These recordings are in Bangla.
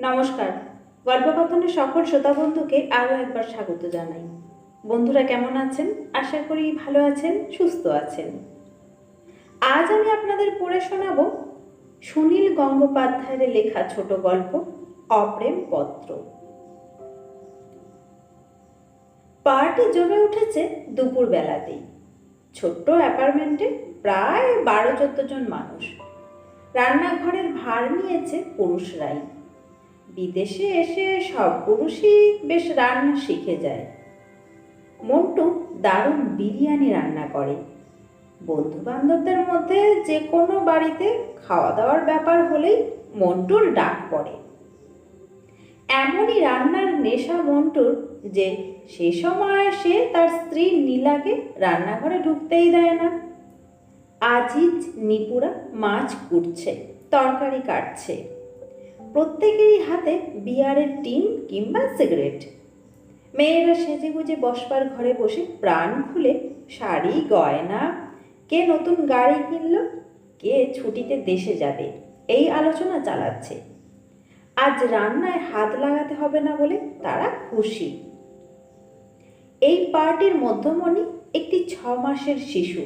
নমস্কার। গল্পকথনের সকল শ্রোতা বন্ধুকে আরও একবার স্বাগত জানাই। বন্ধুরা কেমন আছেন? আশা করি ভালো আছেন, সুস্থ আছেন। আজ আমি আপনাদের পড়ে শোনাব সুনীল গঙ্গোপাধ্যায়ের লেখা ছোট গল্প, অপ্রেম পত্র। পার্টি জমে উঠেছে দুপুর বেলাতেই ছোট্ট অ্যাপার্টমেন্টে প্রায় বারো চোদ্দ জন মানুষ। রান্নাঘরের ভার নিয়েছে পুরুষরাই। বিদেশে এসে সব পুরুষই বেশ রান্না শিখে যায়। মন্টু দারুণ বিরিয়ানি রান্না করে। বন্ধু বান্ধবদের মধ্যে যে কোনো বাড়িতে খাওয়া দাওয়ার ব্যাপার হলেই মন্টুর ডাক পড়ে। এমনই রান্নার নেশা মন্টুর যে সে সময় সে তার স্ত্রী নীলাকে রান্নাঘরে ঢুকতেই দেয় না। আজিজ, নিপুরা মাছ কুটছে, তরকারি কাটছে। প্রত্যেকেরই হাতে বিয়ারের টিন কিংবা সিগারেট। মেয়েরা সেজে গুজে বসবার ঘরে বসে প্রাণ খুলে শাড়ি, গয়না, কে নতুন গাড়ি কিনল, কে ছুটিতে দেশে যাবে, এই আলোচনা চালাচ্ছে। আজ রান্নায় হাত লাগাতে হবে না বলে তারা খুশি। এই পার্টির মধ্যমণি একটি ছ মাসের শিশু।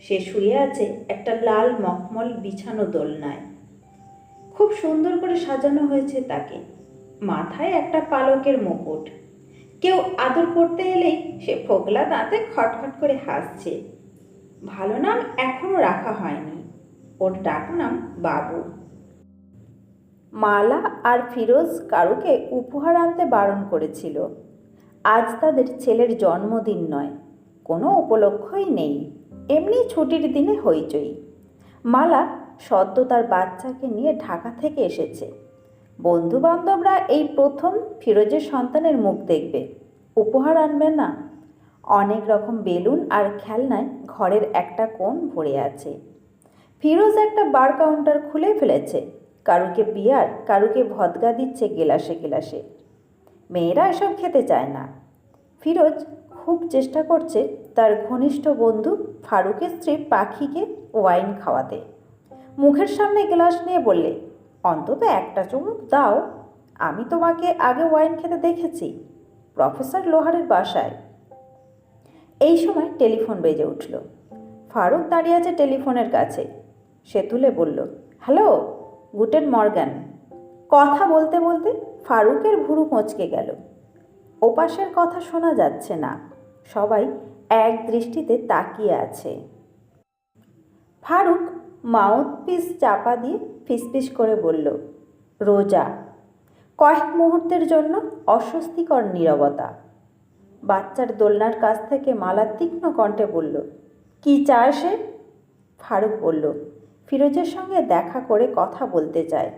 সে শুয়ে আছে একটা লাল মখমল বিছানো দোলনায়। খুব সুন্দর করে সাজানো হয়েছে তাকে। মাথায় একটা পালকের মুকুট। কেউ আদর করতে এলেই সে ফোকলা দাঁতে খটখট করে হাসছে। ভালো নাম এখনও রাখা হয়নি। ওর ডাক নাম বাবু। মালা আর ফিরোজ কারুকে উপহার আনতে বারণ করেছিল। আজ তাদের ছেলের জন্মদিন নয়, কোনো উপলক্ষই নেই। এমনি ছুটির দিনে হইচই। মালা সদ্য তার বাচ্চাকে নিয়ে ঢাকা থেকে এসেছে। বন্ধু বান্ধবরা এই প্রথম ফিরোজের সন্তানের মুখ দেখবে। উপহার আনবে না। অনেক রকম বেলুন আর খেলনায় ঘরের একটা কোণ ভরে আছে। ফিরোজ একটা বার কাউন্টার খুলে ফেলেছে। কারুকে বিয়ার, কারুকে ভদগা দিচ্ছে গেলাসে গেলাসে। মেয়েরা এসব খেতে চায় না। ফিরোজ খুব চেষ্টা করছে তার ঘনিষ্ঠ বন্ধু ফারুকের স্ত্রী পাখিকে ওয়াইন খাওয়াতে। মুখের সামনে গ্লাস নিয়ে বললে, অন্তত একটা চুমুক দাও। আমি তোমাকে আগে ওয়াইন খেতে দেখেছি, প্রফেসর লোহারের বাসায়। এই সময় টেলিফোন বেজে উঠল। ফারুক দাঁড়িয়ে আছে টেলিফোনের কাছে। সে তুলে বলল, হ্যালো, গুটেন মর্গান। কথা বলতে বলতে ফারুকের ভুরু মচকে গেল। ওপাশের কথা শোনা যাচ্ছে না। সবাই এক দৃষ্টিতে তাকিয়ে আছে। ফারুক মাউথ পিস চাপা দিয়ে ফিসফিস করে বলল, রোজা, কয়েক মুহূর্তের জন্য অস্বস্তিকর নীরবতা। বাচ্চার দোলনার কাছ থেকে মালা তীক্ষ্ণ কণ্ঠে বলল, কি চায় সে? ফারুক বলল, ফিরোজের সঙ্গে দেখা করে কথা বলতে চায়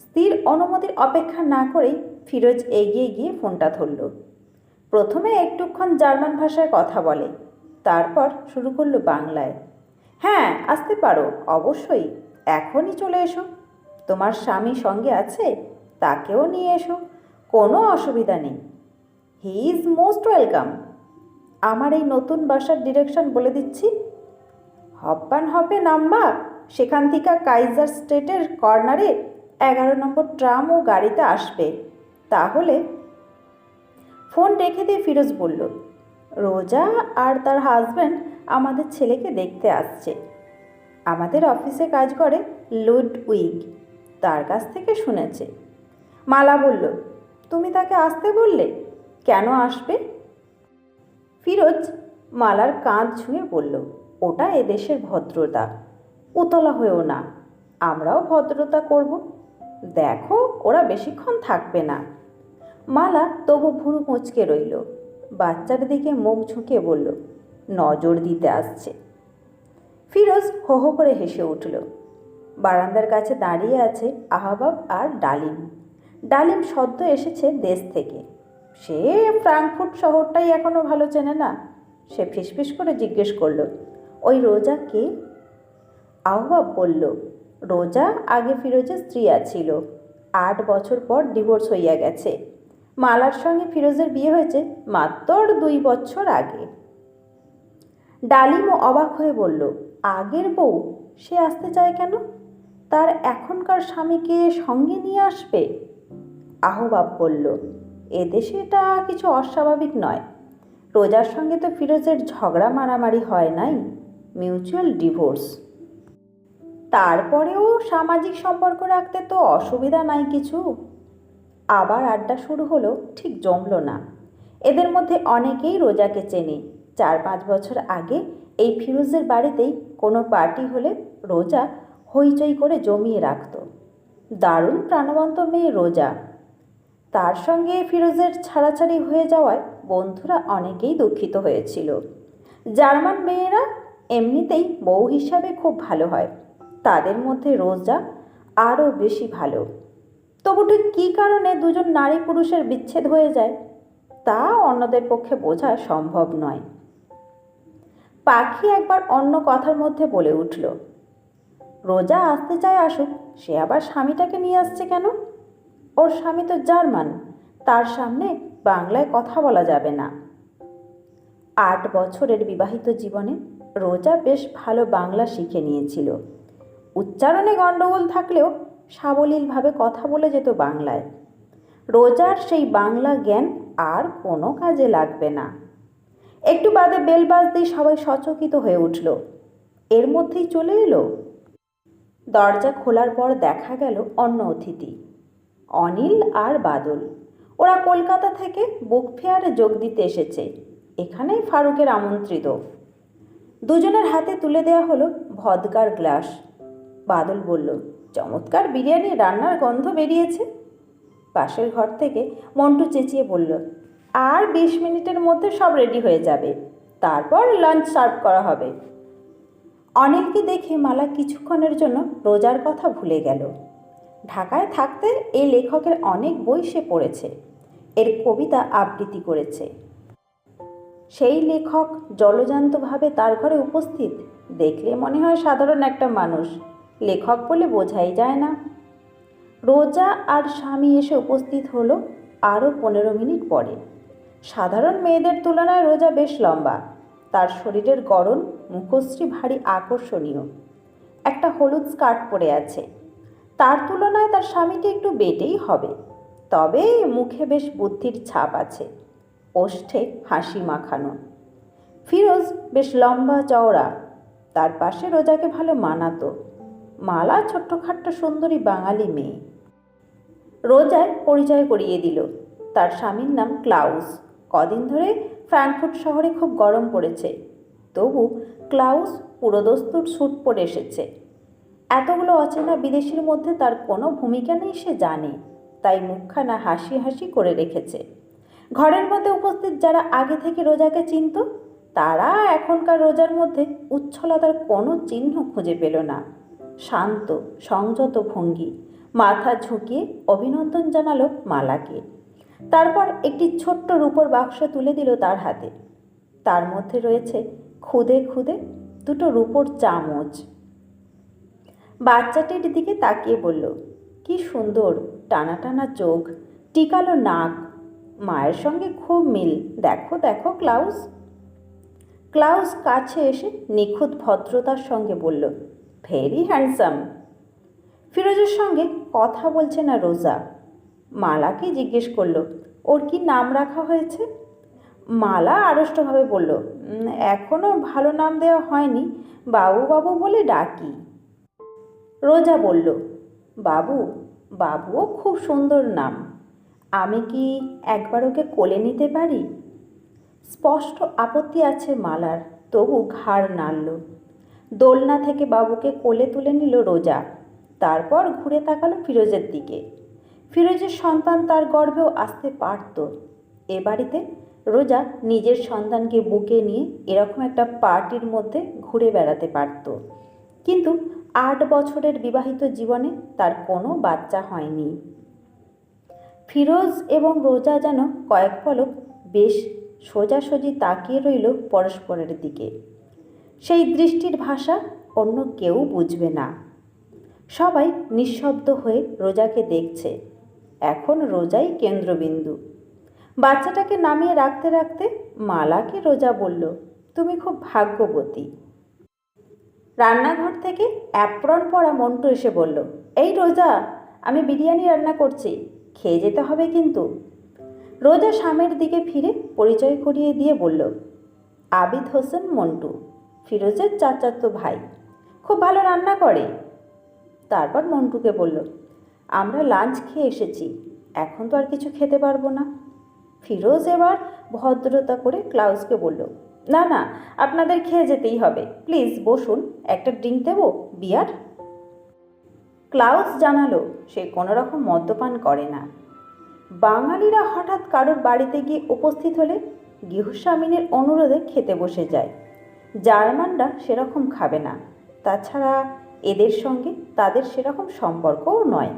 স্থির অনুমতির অপেক্ষা না করেই ফিরোজ এগিয়ে গিয়ে ফোনটা ধরল। প্রথমে একটুক্ষণ জার্মান ভাষায় কথা বলে, তারপর শুরু করল বাংলায়। হ্যাঁ আসতে পারো, অবশ্যই। এখনই চলে এসো। তোমার স্বামী সঙ্গে আছে, তাকেও নিয়ে এসো, কোনো অসুবিধা নেই। He is most welcome. আমার এই নতুন বাসার ডিরেকশন বলে দিচ্ছি। হব্বান হবে নাম্বা সেখান থেকে কাইজার স্ট্রিটের কর্নারে এগারো নম্বর ট্রাম ও গাড়িতে আসবে। তাহলে ফোন রেখে দিয়ে ফিরোজ বলল, রোজা আর তার হাজব্যান্ড আমাদের ছেলেকে দেখতে আসছে। আমাদের অফিসে কাজ করে লুড উইক তার কাছ থেকে শুনেছে। মালা বলল, তুমি তাকে আসতে বললে? কেন আসবে? ফিরোজ মালার কাঁধ ছুঁয়ে বলল, ওটা এদেশের ভদ্রতা। উতলা হয়েও না। আমরাও ভদ্রতা করব। দেখো, ওরা বেশিক্ষণ থাকবে না। মালা তবু ভুরু মুচকে রইল। বাচ্চার দিকে মুখ ঝুঁকে বলল নজর দিতে আসছে। ফিরোজ হো হো করে হেসে উঠল। বারান্দার কাছে দাঁড়িয়ে আছে আহবাব আর ডালিম। ডালিম সদ্য এসেছে দেশ থেকে। সে ফ্রাঙ্কফুট শহরটাই এখনও ভালো চেনে না। সে ফিসফিস করে জিজ্ঞেস করল, ওই রোজা কে? আহবাব বলল, রোজা আগে ফিরোজের স্ত্রী আছিল। আট বছর পর ডিভোর্স হইয়া গেছে। মালার সঙ্গে ফিরোজের বিয়ে হয়েছে মাত্র দুই বছর আগে। ডালিমও অবাক হয়ে বলল, আগের বউ? সে আসতে চায় কেন? তার এখনকার স্বামীকে সঙ্গে নিয়ে আসবে? আহবাব বলল এদেশে এটা কিছু অস্বাভাবিক নয়। রোজার সঙ্গে তো ফিরোজের ঝগড়া মারামারি হয় নাই। Mutual divorce. তারপরেও সামাজিক সম্পর্ক রাখতে তো অসুবিধা নাই কিছু। আবার আড্ডা শুরু হলো, ঠিক জমলো না। এদের মধ্যে অনেকেই রোজাকে চেনে। চার পাঁচ বছর আগে এই ফিরোজের বাড়িতেই কোনো পার্টি হলে রোজা হইচই করে জমিয়ে রাখত। দারুণ প্রাণবন্ত মেয়ে রোজা। তার সঙ্গে ফিরোজের ছাড়াছাড়ি হয়ে যাওয়ায় বন্ধুরা অনেকেই দুঃখিত হয়েছিল। জার্মান মেয়েরা এমনিতেই বউ হিসাবে খুব ভালো হয়। তাদের মধ্যে রোজা আরও বেশি ভালো। তবু ঠিক কী কারণে দুজন নারী পুরুষের বিচ্ছেদ হয়ে যায়, তা অন্যদের পক্ষে বোঝা সম্ভব নয়। পাখি একবার অন্য কথার মধ্যে বলে উঠল, রোজা আসতে চায় আসুক, সে আবার স্বামীটাকে নিয়ে আসছে কেন? ওর স্বামী তো জার্মান, তার সামনে বাংলায় কথা বলা যাবে না। আট বছরের বিবাহিত জীবনে রোজা বেশ ভালো বাংলা শিখে নিয়েছিল। উচ্চারণে গণ্ডগোল থাকলেও সাবলীলভাবে কথা বলে যেত বাংলায়। রোজার সেই বাংলা জ্ঞান আর কোনো কাজে লাগবে না। একটু বাদে বেল বাজতেই সবাই সচকিত হয়ে উঠল। এর মধ্যেই চলে এলো। দরজা খোলার পর দেখা গেল অন্য অতিথি, অনিল আর বাদল। ওরা কলকাতা থেকে বুক ফেয়ারে যোগ দিতে এসেছে। এখানেই ফারুকের আমন্ত্রিত। দুজনের হাতে তুলে দেওয়া হলো ভদকার গ্লাস। বাদল বলল, চমৎকার বিরিয়ানি, রান্নার গন্ধ বেরিয়েছে। পাশের ঘর থেকে মন্টু চেঁচিয়ে বলল আর বিশ মিনিটের মধ্যে সব রেডি হয়ে যাবে। তারপর লাঞ্চ সার্ভ করা হবে। অনিলকে দেখে মালা কিছুক্ষণের জন্য রোজার কথা ভুলে গেল। ঢাকায় থাকতে এই লেখকের অনেক বই সে পড়েছে। এর কবিতা আবৃত্তি করেছে। সেই লেখক জলজান্তভাবে তার ঘরে উপস্থিত। দেখলে মনে হয় সাধারণ একটা মানুষ। লেখক বলে বোঝাই যায় না। রোজা আর স্বামী এসে উপস্থিত হলো আরও পনেরো মিনিট পরে। সাধারণ মেয়েদের তুলনায় রোজা বেশ লম্বা। তার শরীরের গড়ন মুখশ্রী ভারী আকর্ষণীয়। একটা হলুদ স্কার্ট পরে আছে। তার তুলনায় তার স্বামীটি একটু বেটেই হবে। তবে মুখে বেশ বুদ্ধির ছাপ আছে। ওষ্ঠে হাসি মাখানো। ফিরোজ বেশ লম্বা, চওড়া। তার পাশে রোজাকে ভালো মানাতো। মালা ছোট্টখাট্ট সুন্দরী বাঙালি মেয়ে। রোজায় পরিচয় করিয়ে দিল। তার স্বামীর নাম ক্লাউস। কদিন ধরে ফ্রাঙ্কফুর্ট শহরে খুব গরম পড়েছে। তবু ক্লাউস পুরোদস্তুর স্যুট পরে এসেছে। এতগুলো অচেনা বিদেশির মধ্যে তার কোনো ভূমিকা নেই সে জানে, তাই মুখখানা হাসি হাসি করে রেখেছে। ঘরের মধ্যে উপস্থিত যারা আগে থেকে রোজাকে চিনত, তারা এখনকার রোজার মধ্যে উচ্ছলতার কোনো চিহ্ন খুঁজে পেল না। শান্ত, সংযত ভঙ্গি, মাথা ঝুঁকিয়ে অভিনন্দন জানালো মালাকে। তারপর একটি ছোট্ট রূপর বাক্স তুলে দিল তার হাতে। তার মধ্যে রয়েছে খুদে খুদে দুটো রূপোর চামচ। বাচ্চাটির দিকে তাকিয়ে বলল, কি সুন্দর, টানা টানা চোখ, টিকালো নাক, মায়ের সঙ্গে খুব মিল। দেখো দেখো, ক্লাউস। ক্লাউস কাছে এসে নিখুঁত ভদ্রতার সঙ্গে বলল, ভেরি হ্যান্ডসাম। ফিরোজের সঙ্গে কথা বলছে না রোজা। মালাকে জিজ্ঞেস করল ওর কি নাম রাখা হয়েছে? মালা আড়ষ্টভাবে বলল "উম, এখনও ভালো নাম দেওয়া হয়নি বাবু বাবু বলে ডাকি। রোজা বলল বাবু বাবুও খুব সুন্দর নাম আমি কি একবার ওকে কোলে নিতে পারি? স্পষ্ট আপত্তি আছে মালার তবু ঘাড় নাড়ল। দোলনা থেকে বাবুকে কোলে তুলে নিল রোজা তারপর ঘুরে তাকালো ফিরোজের দিকে। ফিরোজের সন্তান তার গর্ভেও আসতে পারত। এ বাড়িতে রোজা নিজের সন্তানকে বুকে নিয়ে এরকম একটা পার্টির মধ্যে ঘুরে বেড়াতে পারত। কিন্তু আট বছরের বিবাহিত জীবনে তার কোনো বাচ্চা হয়নি। ফিরোজ এবং রোজা যেন কয়েক পলক বেশ সোজাসুজি তাকিয়ে রইল পরস্পরের দিকে। সেই দৃষ্টির ভাষা অন্য কেউ বুঝবে না। সবাই নিঃশব্দ হয়ে রোজাকে দেখছে। এখন রোজাই কেন্দ্রবিন্দু। বাচ্চাটাকে নামিয়ে রাখতে রাখতে মালাকে রোজা বলল, তুমি খুব ভাগ্যবতী। রান্নাঘর থেকে অ্যাপ্রন পরা মন্টু এসে বলল, এই রোজা, আমি বিরিয়ানি রান্না করছি, খেয়ে যেতে হবে কিন্তু। রোজা স্বামীর দিকে ফিরে পরিচয় করিয়ে দিয়ে বলল, আবিদ হোসেন মন্টু, ফিরোজের চাচাতো ভাই, খুব ভালো রান্না করে। তারপর মন্টুকে বলল আমরা লাঞ্চ খেয়ে এসেছি, এখন তো আর কিছু খেতে পারব না। ফিরোজ এবার ভদ্রতা করে ক্লাউসকে বলল, না না, আপনাদের খেয়ে যেতেই হবে। প্লিজ, বসুন, একটা ড্রিঙ্ক দেবো, বিয়ার? ক্লাউস জানালো, সে কোনো রকম মদ্যপান করে না। বাঙালিরা হঠাৎ কারোর বাড়িতে গিয়ে উপস্থিত হলে গৃহস্বামিনীর অনুরোধে খেতে বসে যায়। জার্মানরা সেরকম খাবে না। তাছাড়া এদের সঙ্গে তাদের সেরকম সম্পর্কও নয়।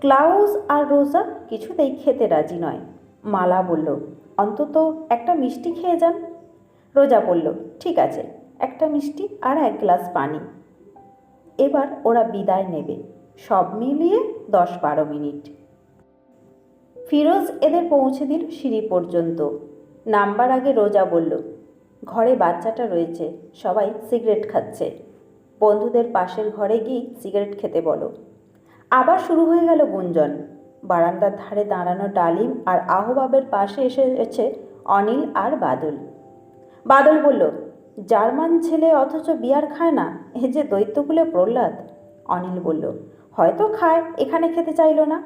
ক্লাউস আর রোজা কিছুতেই খেতে রাজি নয়। মালা বলল, অন্তত একটা মিষ্টি খেয়ে যান। রোজা বলল, ঠিক আছে, একটা মিষ্টি আর এক গ্লাস পানি। এবার ওরা বিদায় নেবে, সব মিলিয়ে দশ বারো মিনিট। ফিরোজ এদের পৌঁছে দিল সিঁড়ি পর্যন্ত। নাম্বার আগে রোজা বলল, ঘরে বাচ্চাটা রয়েছে, সবাই সিগারেট খাচ্ছে। বন্ধুদের পাশের ঘরে গিয়ে সিগারেট খেতে বলো। আবার শুরু হয়ে গেল গুঞ্জন। বারান্দার ধারে দাঁড়ানো ডালিম আর আহবাবের পাশে এসেছে অনিল আর বাদল। বাদল বলল, জার্মান ছেলে অথচ বিয়ার খায় না, এ যে দৈত্যকুলে প্রহ্লাদ। অনিল বলল, হয়তো খায়, এখানে খেতে চাইলো না।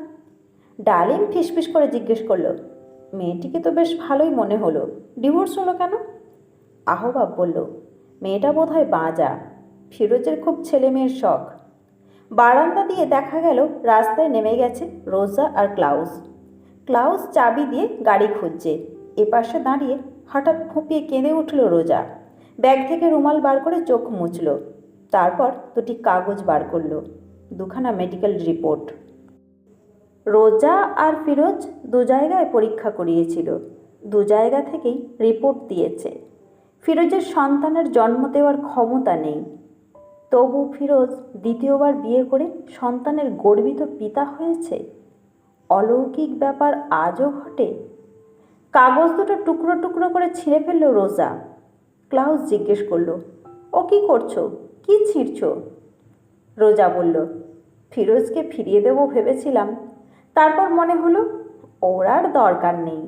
ডালিম ফিসফিস করে জিজ্ঞেস করল, মেয়েটিকে তো বেশ ভালোই মনে হলো, ডিভোর্স হলো কেন? আহবাব বলল, মেয়েটা বোধ হয় বাঁজা, ফিরোজের খুব ছেলে মেয়ের শখ। বারান্দা দিয়ে দেখা গেল রাস্তায় নেমে গেছে রোজা আর ক্লাউস। ক্লাউস চাবি দিয়ে গাড়ি খুঁজছে। এপাশে দাঁড়িয়ে হঠাৎ ফুঁপিয়ে কেঁদে উঠল রোজা। ব্যাগ থেকে রুমাল বার করে চোখ মুছল। তারপর দুটি কাগজ বার করল। দুখানা মেডিকেল রিপোর্ট। রোজা আর ফিরোজ দু জায়গায় পরীক্ষা করিয়েছিল। দু জায়গা থেকেই রিপোর্ট দিয়েছে। ফিরোজের সন্তানের জন্ম দেওয়ার ক্ষমতা নেই। তবু ফিরোজ দ্বিতীয়বার বিয়ে করে সন্তানের গর্বিত পিতা হয়েছে? অলৌকিক ব্যাপার আজও ঘটে? কাগজ দুটো টুকরো টুকরো করে ছিঁড়ে ফেলল রোজা। ক্লাউস জিজ্ঞেস করল, ও কি করছ? কি ছিঁড়ছ? রোজা বলল, ফিরোজকে ফিরিয়ে দেবো ভেবেছিলাম। তারপর মনে হলো, ওর আর দরকার নেই।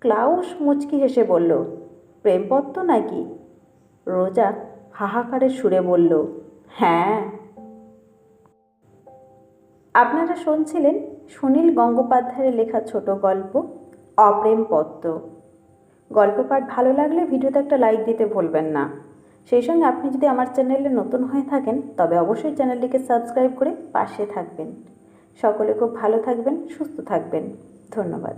ক্লাউস মুচকি হেসে বলল, প্রেমপত্র নাকি? রোজা হাহাকারে সুরে বলল হ্যাঁ। আপনারা শুনছিলেন সুনীল গঙ্গোপাধ্যায়ের লেখা ছোট গল্প, অপ্রেম পত্র। গল্প পাঠ ভালো লাগলে ভিডিওতে একটা লাইক দিতে ভুলবেন না। সেই সঙ্গে আপনি যদি আমার চ্যানেলে নতুন হয়ে থাকেন, তবে অবশ্যই চ্যানেলটিকে সাবস্ক্রাইব করে পাশে থাকবেন। সকলে খুব ভালো থাকবেন, সুস্থ থাকবেন। ধন্যবাদ।